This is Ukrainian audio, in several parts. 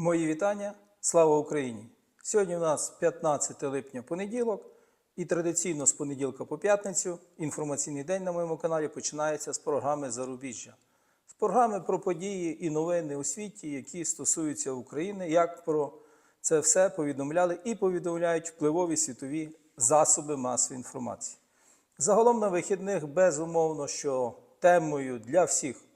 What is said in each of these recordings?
Мої вітання. Слава Україні! Сьогодні у нас 15 липня понеділок, і традиційно з понеділка по п'ятницю інформаційний день на моєму каналі починається з програми Зарубіжжя. З програми про події і новини у світі, які стосуються України, як про це все повідомляли і повідомляють впливові світові засоби масової інформації. Загалом на вихідних безумовно, що темою для всіх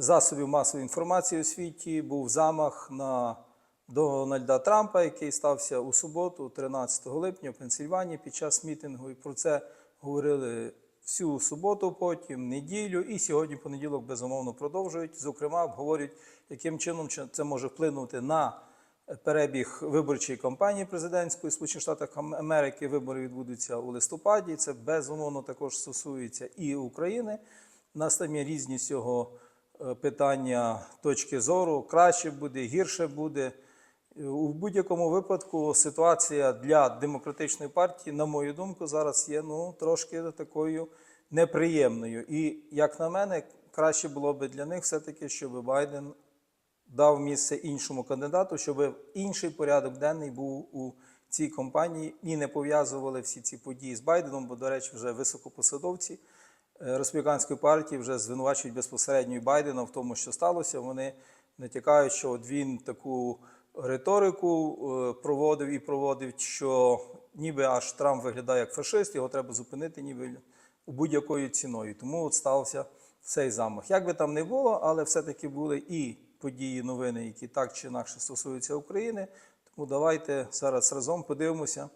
засобів масової інформації у світі був замах на Дональда Трампа, який стався у суботу, 13 липня в Пенсільванії під час мітингу. І про це говорили всю суботу, потім неділю, і сьогодні понеділок безумовно продовжують. Зокрема, обговорюють, яким чином це може вплинути на перебіг виборчої кампанії президентської Сполучених Штатів Америки. Вибори відбудуться у листопаді. Це безумовно також стосується і України. У нас там є різні цього питання точки зору. Краще буде, гірше буде. У будь-якому випадку ситуація для демократичної партії, на мою думку, зараз є ну, трошки такою неприємною. І, як на мене, краще було б для них все-таки, щоб Байден дав місце іншому кандидату, щоб інший порядок денний був у цій компанії і не пов'язували всі ці події з Байденом, бо, до речі, вже високопосадовці е, республіканської партії вже звинувачують безпосередньо Байдена в тому, що сталося. Вони натякають, що от він таку риторику е, проводив і проводив, що ніби аж Трамп виглядає як фашист, його треба зупинити ніби будь-якою ціною. Тому от стався цей замах. Як би там не було, але все-таки були і події, новини, які так чи інакше стосуються України. Тому давайте зараз разом подивимося,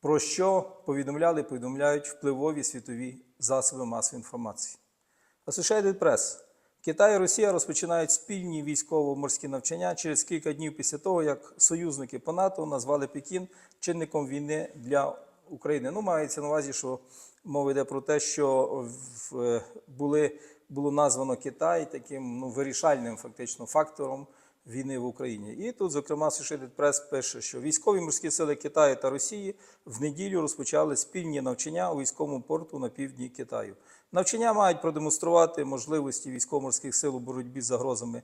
про що повідомляли повідомляють впливові світові засоби масової інформації. Associated Press. Китай і Росія розпочинають спільні військово-морські навчання через кілька днів після того, як союзники по НАТО назвали Пекін чинником війни для України. Ну, мається на увазі, що мова йде про те, що в- були, було названо Китай таким ну, вирішальним фактично фактором війни в Україні. І тут, зокрема, Associated Press пише, що військові морські сили Китаю та Росії в неділю розпочали спільні навчання у військовому порту на півдні Китаю. Навчання мають продемонструвати можливості військово-морських сил у боротьбі з загрозами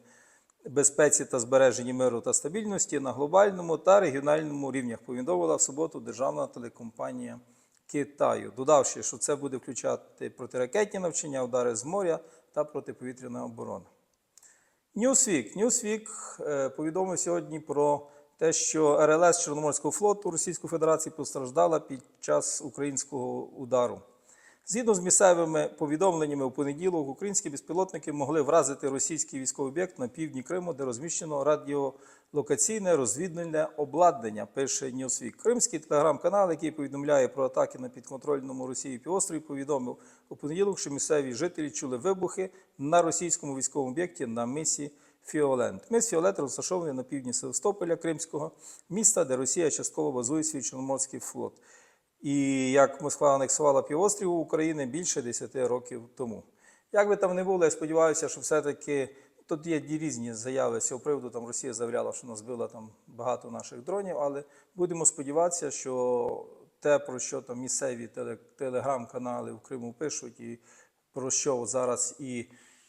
безпеці та збереженні миру та стабільності на глобальному та регіональному рівнях. Повідомила в суботу державна телекомпанія Китаю, додавши, що це буде включати протиракетні навчання, удари з моря та протиповітряна оборона. Newsweek. Newsweek е, повідомив сьогодні про те, що РЛС Чорноморського флоту Російської Федерації постраждала під час українського удару. Згідно з місцевими повідомленнями у понеділок, українські безпілотники могли вразити російський військовий об'єкт на півдні Криму, де розміщено радіолокаційне розвідувальне обладнання. Пише Newsweek. Кримський телеграм-канал, який повідомляє про атаки на підконтрольному Росії півострові, повідомив у понеділок, що місцеві жителі чули вибухи на російському військовому об'єкті на мисі Фіолент. Мис Фіолет розташований на півдні Севастополя Кримського міста, де Росія частково базує свій Чорноморський флот. І як Москва анексувала півострів України більше 10 років тому. Як би там не було, я сподіваюся, що все-таки тут є різні заяви з цього приводу. Там Росія заявляла, що нас збила там багато наших дронів, але будемо сподіватися, що те, про що там місцеві теле- телеграм-канали в Криму пишуть, і про що зараз і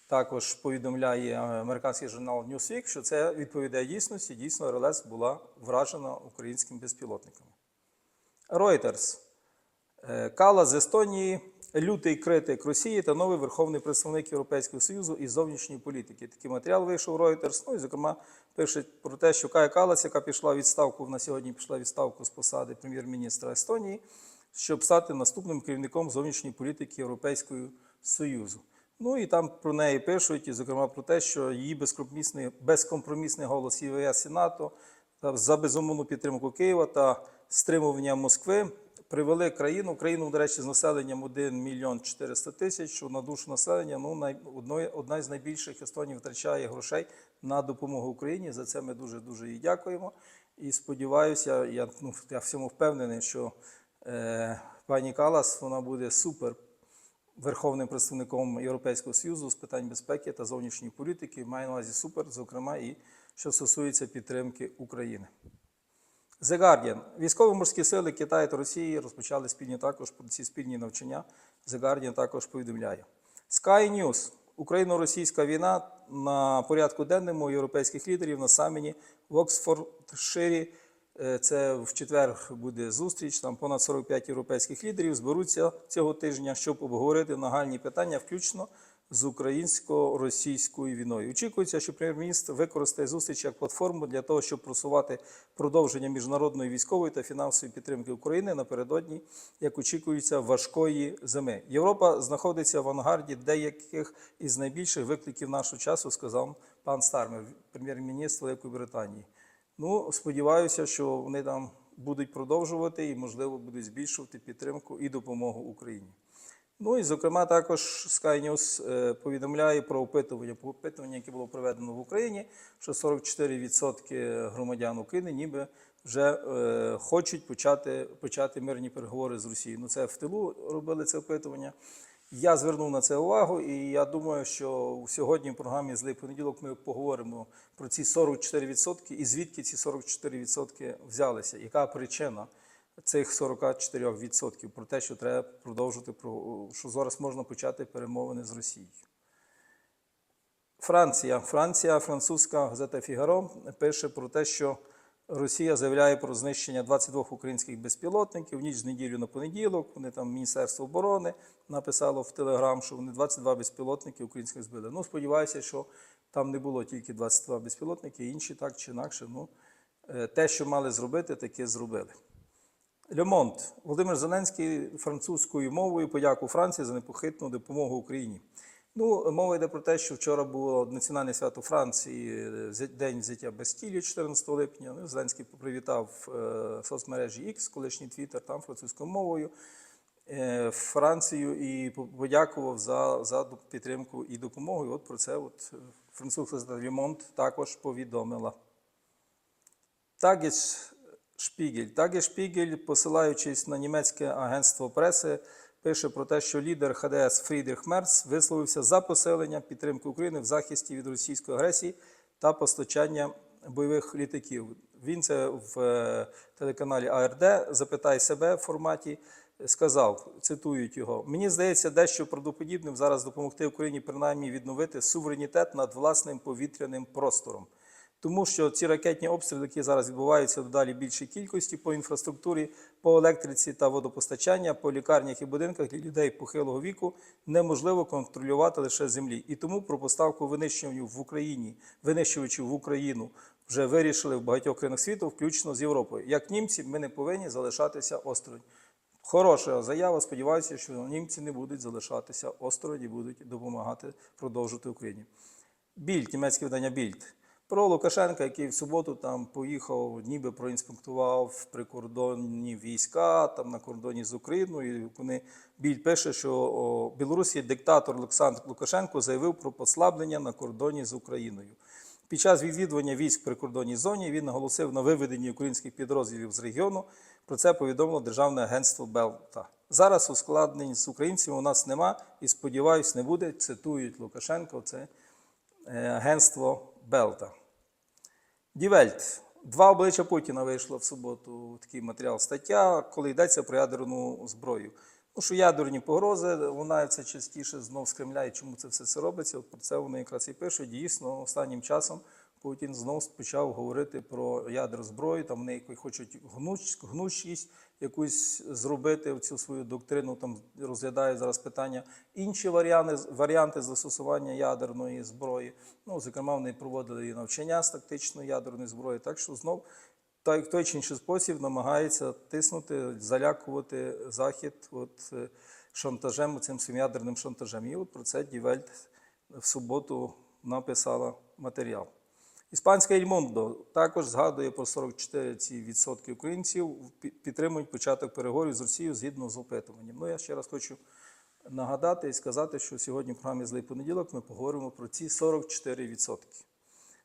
також повідомляє американський журнал Newsweek, що це відповідає дійсності. Дійсно, РЛС була вражена українськими безпілотниками. Reuters. Е, Кала з Естонії, лютий критик Росії та новий верховний представник Європейського Союзу із зовнішньої політики. Такий матеріал вийшов Reuters. Ну і, зокрема, пише про те, що Кая Калас, яка пішла відставку, на сьогодні пішла відставку з посади прем'єр-міністра Естонії, щоб стати наступним керівником зовнішньої політики Європейського Союзу. Ну і там про неї пишуть, і, зокрема, про те, що її безкомпромісний, безкомпромісний голос ЄВС і НАТО за безумовну підтримку Києва та стримування Москви привели країну. Країну, до речі, з населенням 1 мільйон 400 тисяч, що на душу населення ну, най, одна з найбільших Естонії витрачає грошей на допомогу Україні. За це ми дуже дуже їй дякуємо. І сподіваюся, я, ну, я всьому впевнений, що е, пані Калас вона буде супер верховним представником Європейського Союзу з питань безпеки та зовнішньої політики. Маю на увазі супер, зокрема, і що стосується підтримки України. The Guardian. Військово-морські сили Китаю та Росії розпочали спільні також про ці спільні навчання. The Guardian також повідомляє. Sky News. Україно-російська війна на порядку денному європейських лідерів на саміті в Оксфордширі. Е, Це в четвер буде зустріч. Там понад 45 європейських лідерів зберуться цього тижня, щоб обговорити нагальні питання, включно з українсько-російською війною. Очікується, що прем'єр-міністр використає зустріч як платформу для того, щоб просувати продовження міжнародної військової та фінансової підтримки України напередодні, як очікується, важкої зими. Європа знаходиться в авангарді деяких із найбільших викликів нашого часу, сказав пан Стармер, прем'єр-міністр Великої Британії. Ну, сподіваюся, що вони там будуть продовжувати і, можливо, будуть збільшувати підтримку і допомогу Україні. Ну і, зокрема, також Sky News е, повідомляє про опитування, по опитування, яке було проведено в Україні, що 44% громадян України ніби вже е, хочуть почати, почати мирні переговори з Росією. Ну, це в тилу робили це опитування. Я звернув на це увагу, і я думаю, що сьогодні в програмі Злий понеділок ми поговоримо про ці 44% і звідки ці 44% взялися, яка причина цих 44% про те, що треба продовжити, що зараз можна почати перемовини з Росією. Франція. Франція, французька газета Фігаро пише про те, що Росія заявляє про знищення 22 українських безпілотників в ніч з неділю на понеділок. Вони там Міністерство оборони написало в Телеграм, що вони 22 безпілотники українських збили. Ну, сподіваюся, що там не було тільки 22 безпілотники, інші так чи інакше. Ну, е, те, що мали зробити, таке зробили. Льомонт. Володимир Зеленський французькою мовою подякував Франції за непохитну допомогу Україні. Ну, мова йде про те, що вчора було національне свято Франції, е, День взяття Бастілії 14 липня. Ну, Зеленський привітав е, соцмережі X, колишній Твіттер, там французькою мовою. е, Францію і подякував за, за підтримку і допомогу. І от про це от французька Льомонт також повідомила. Тагіч Шпігель. Тагіч Шпігель, посилаючись на німецьке агентство преси, пише про те, що лідер ХДС Фрідріх Мерц висловився за посилення підтримки України в захисті від російської агресії та постачання бойових літаків. Він це в е, телеканалі АРД Запитай себе в форматі. Сказав, цитують його: мені здається, дещо правдоподібним зараз допомогти Україні принаймні відновити суверенітет над власним повітряним простором. Тому що ці ракетні обстріли, які зараз відбуваються в дедалі більшій кількості по інфраструктурі, по електриці та водопостачання, по лікарнях і будинках для людей похилого віку неможливо контролювати лише землі. І тому про поставку винищувачів в Україні, винищувачів в Україну вже вирішили в багатьох країнах світу, включно з Європою. Як німці, ми не повинні залишатися осторонь. Хороша заява. Сподіваюся, що німці не будуть залишатися осторонь і будуть допомагати продовжити Україні. Більд, німецьке видання Більд. Про Лукашенка, який в суботу там поїхав, ніби проінспектував прикордонні війська там на кордоні з Україною. Вони Більд пише, що о, Білорусі диктатор Олександр Лукашенко заявив про послаблення на кордоні з Україною. Під час відвідування військ в прикордонній зоні він наголосив на виведенні українських підрозділів з регіону. Про це повідомило Державне агентство Белта. Зараз ускладнень з українцями у нас нема і, сподіваюсь, не буде. Цитують Лукашенко. Це е, агентство Белта. Дівельт. Два обличчя Путіна вийшло в суботу такий матеріал стаття, коли йдеться про ядерну зброю. Ну, що ядерні погрози лунаються частіше знов з Кремля, і чому це все це робиться. От про це вони якраз і пишуть. Дійсно, останнім часом Путін знов почав говорити про ядер зброю, там вони хочуть гнуч, гнучість якусь зробити цю свою доктрину, там розглядають зараз питання інші варіанти, варіанти застосування ядерної зброї. Ну, зокрема, вони проводили і навчання з тактичної ядерної зброї. Так що знов та в той чи інший спосіб намагається тиснути, залякувати Захід от, е, шантажем, цим своїм ядерним шантажем. І от про це Дівельт в суботу написала матеріал. Іспанське «Ель Мондо» також згадує про 44% українців підтримують початок переговорів з Росією згідно з опитуванням. Ну, я ще раз хочу нагадати і сказати, що сьогодні в програмі Злий понеділок ми поговоримо про ці 44%.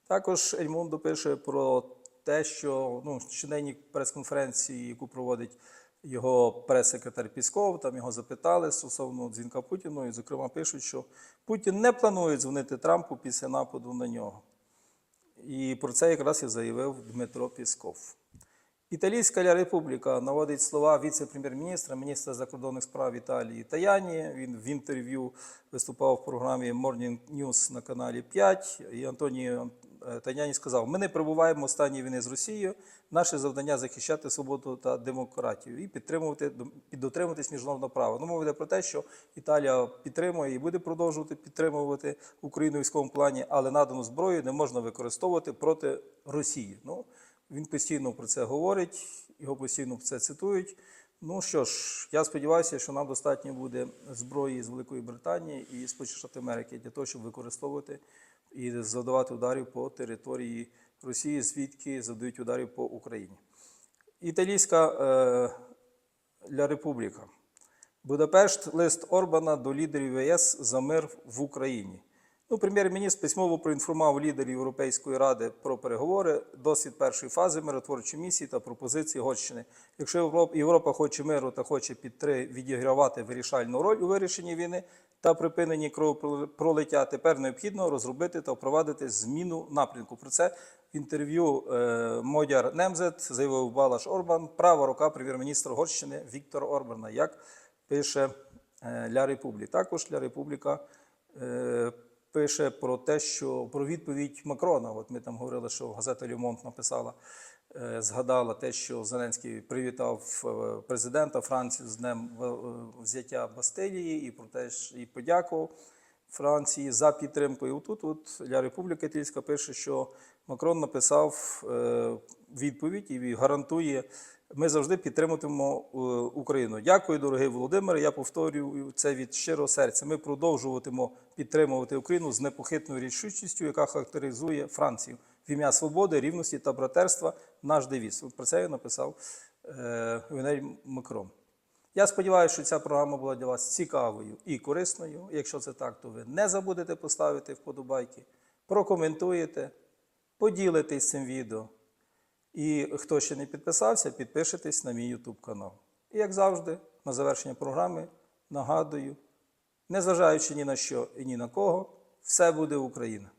Також Ельмондо пише про те, що ну, щоденній прес-конференції, яку проводить його прес-секретар Пісков, там його запитали стосовно дзвінка Путіну, і, зокрема, пишуть, що Путін не планує дзвонити Трампу після нападу на нього. І про це якраз і заявив Дмитро Пісков. Італійська Республіка наводить слова віце-прем'єр-міністра, міністра закордонних справ Італії Таяні. Він в інтерв'ю виступав в програмі Morning News на каналі 5. І Антоніо е, Таяні сказав: ми не перебуваємо в стані війни з Росією. Наше завдання захищати свободу та демократію і підтримувати піддотримуватись міжнародного права. Ну, мова йде про те, що Італія підтримує і буде продовжувати підтримувати Україну в військовому плані, але надану зброю не можна використовувати проти Росії. Ну він постійно про це говорить, його постійно це цитують. Ну що ж, я сподіваюся, що нам достатньо буде зброї з Великої Британії і Сполучених Штатів Америки для того, щоб використовувати і завдавати ударів по території Росії, звідки завдають ударів по Україні. Італійська е, Ля Републіка. Будапешт лист Орбана до лідерів ЄС за мир в Україні. Ну, прем'єр-міністр письмово проінформував лідерів Європейської ради про переговори, досвід першої фази миротворчої місії та пропозиції Угорщини. Якщо Європа, хоче миру та хоче підтри відігравати вирішальну роль у вирішенні війни та припиненні кровопролиття, тепер необхідно розробити та впровадити зміну напрямку. Про це в інтерв'ю е, Модяр Немзет заявив Балаш Орбан, права рука прем'єр-міністра Угорщини Віктора Орбана, як пише е, Ля Републіка. Також Ля Републіка. Е, пише про те, що про відповідь Макрона. От ми там говорили, що газета Люмонт написала, е, згадала те, що Зеленський привітав е, президента Франції з днем е, взяття Бастилії і про те і подякував Франції за підтримку. І отут от Ля Републіка Італійська пише, що Макрон написав е, відповідь і гарантує. Ми завжди підтримуватимемо е, Україну. Дякую, дорогий Володимире. Я повторюю це від щирого серця. Ми продовжуватимемо підтримувати Україну з непохитною рішучістю, яка характеризує Францію в ім'я свободи, рівності та братерства. Наш девіз. От про це я написав е, Венель Макрон. Я сподіваюся, що ця програма була для вас цікавою і корисною. Якщо це так, то ви не забудете поставити вподобайки, прокоментуєте, поділитесь цим відео. І хто ще не підписався, підпишитесь на мій YouTube канал. І як завжди, на завершення програми нагадую, незважаючи ні на що і ні на кого, все буде Україна.